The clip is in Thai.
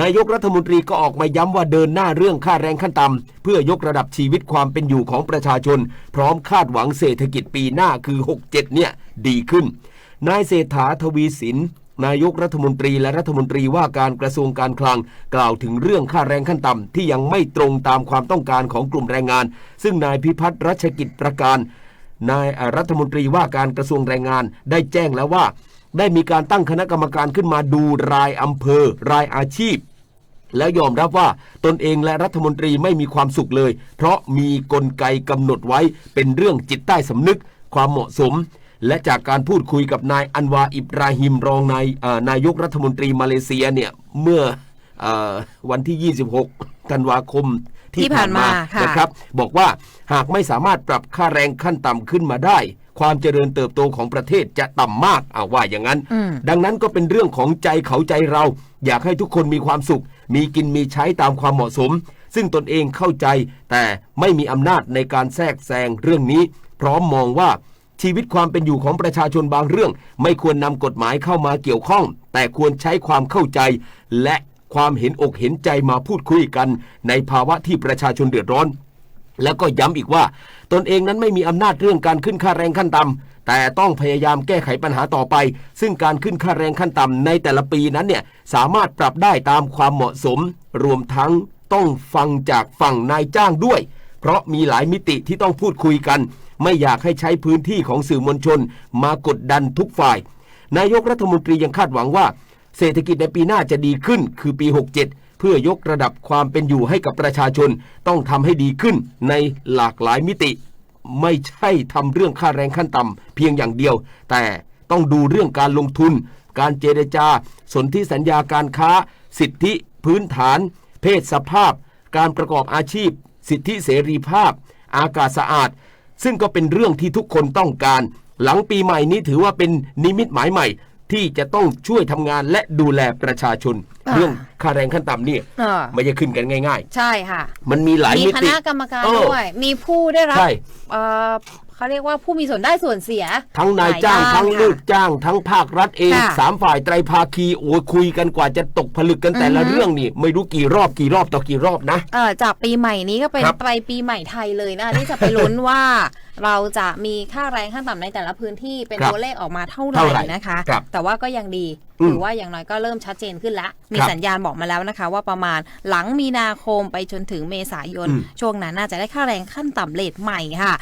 นายกรัฐมนตรีก็ออกมาย้ำว่าเดินหน้าเรื่องค่าแรงขั้นต่ำเพื่อยกระดับชีวิตความเป็นอยู่ของประชาชน พร้อมคาดหวังเศรษฐกิจปีหน้าคือ 67 เนี่ย ดีขึ้น นายเศรษฐาทวีสินนายกรัฐมนตรีและรัฐมนตรีว่าการกระทรวงการคลัง กล่าวถึงเรื่องค่าแรงขั้นต่ำที่ยังไม่ตรงตามความต้องการของกลุ่มแรงงาน ซึ่งนายพิพัฒน์รัชกิจประการ นายรัฐมนตรีว่าการกระทรวงแรงงานได้แจ้งแล้วว่า ได้มีการตั้งคณะกรรมการขึ้นมาดูรายอำเภอ รายอาชีพ แล้วยอมรับว่าตนเองและรัฐมนตรีไม่มีความสุขเลย เพราะมีกลไกกำหนดไว้เป็นเรื่องจิตใต้สำนึก ความเหมาะสม และจากการพูดคุยกับนายอันวาอิบราฮิมรองนายนายกรัฐมนตรีมาเลเซียเนี่ยเมื่ออวันที่ 26 ธันวาคม ที่ผ่านมาค่ะนะครับ บอกว่าหากไม่สามารถปรับค่าแรงขั้นต่ำขึ้นมาได้ ความเจริญเติบโตของประเทศจะต่ำมากเอาว่าอย่างนั้นอืมดังนั้นก็เป็นเรื่องของใจเขาใจเรา อยากให้ทุกคนมีความสุข มีกินมีใช้ตามความเหมาะสม ซึ่งตนเองเข้าใจ แต่ไม่มีอำนาจในการแทรกแซงเรื่องนี้ พร้อมมองว่าชีวิตความเป็นอยู่ของประชาชนบางเรื่อง ไม่ควรนำกฎหมายเข้ามาเกี่ยวข้อง แต่ควรใช้ความเข้าใจ และ ความเห็นอกเห็นใจมาพูดคุยกัน ในภาวะที่ประชาชนเดือดร้อน แล้วก็ย้ำอีกว่า ตนเองนั้นไม่มีอำนาจเรื่องการขึ้นค่าแรงขั้นต่ำแต่ต้องพยายามแก้ไขปัญหาต่อไป ซึ่งการขึ้นค่าแรงขั้นต่ำในแต่ละปีนั้นเนี่ยสามารถปรับได้ตามความเหมาะสม รวมทั้งต้องฟังจากฝั่งนายจ้างด้วย เพราะมีหลายมิติที่ต้องพูดคุยกัน ไม่อยากให้ใช้พื้นที่ของสื่อมวลชน มากดดันทุกฝ่าย นายกรัฐมนตรียังคาดหวังว่า เศรษฐกิจในปีหน้าจะดีขึ้น คือปี 67 เพื่อยกระดับความเป็นอยู่ให้กับประชาชน ต้องทำให้ดีขึ้นในหลากหลายมิติ ไม่ใช่ทำเรื่องค่าแรงขั้นต่ำเพียงอย่างเดียว แต่ต้องดูเรื่องการลงทุน การเจรจา สนธิสัญญาการค้า สิทธิพื้นฐาน เพศสภาพ การประกอบอาชีพ สิทธิเสรีภาพ อากาศสะอาด ซึ่งก็เป็นเรื่องที่ทุกคนต้องการ หลังปีใหม่นี้ถือว่าเป็นนิมิตหมายใหม่ ที่จะต้องช่วยทำงานและดูแลประชาชนอ่าเรื่องค่าแรงขั้นต่ำเนี่ยเออไม่จะขึ้นกันง่ายใช่ค่ะๆมันมีหลายมีมิคติณะกรรมการเออด้วย มีผู้ได้รับใช่ เอ่อเขาเรียกว่าผู้มีส่วนได้ส่วนเสีย ทั้งนายจ้างหลายด้านทั้งค่ะลูกจ้าง ทั้งภาครัฐเองค่ะสามฝ่ายไตรภาคีโอ้ยคุยกันกว่าจะตกผลึกกันแต่ละอือฮึเรื่องนี่ ไม่รู้กี่รอบกี่รอบต่อกี่รอบนะเอ่อจากปีใหม่นี้ก็เป็นครับไปปีใหม่ไทยเลยนะที่จะไปลุ้นว่าเราจะมีค่าแรงขั้นต่ำในแต่ละพื้นที่เป็นครับตัวเลขออกมาเท่าไหเท่าไหร่ร่นะคะครับแต่ว่าก็ยังดีอืมถือว่าอย่างน้อยก็เริ่มชัดเจนขึ้นแล้วมีครับสัญญาณบอกมาแล้วนะคะ ว่าประมาณหลังมีนาคมไปจนถึงเมษายนอืมช่วงนั้นน่าจะได้ค่าแรงขั้นต่ำเลทใหม่ค่ะ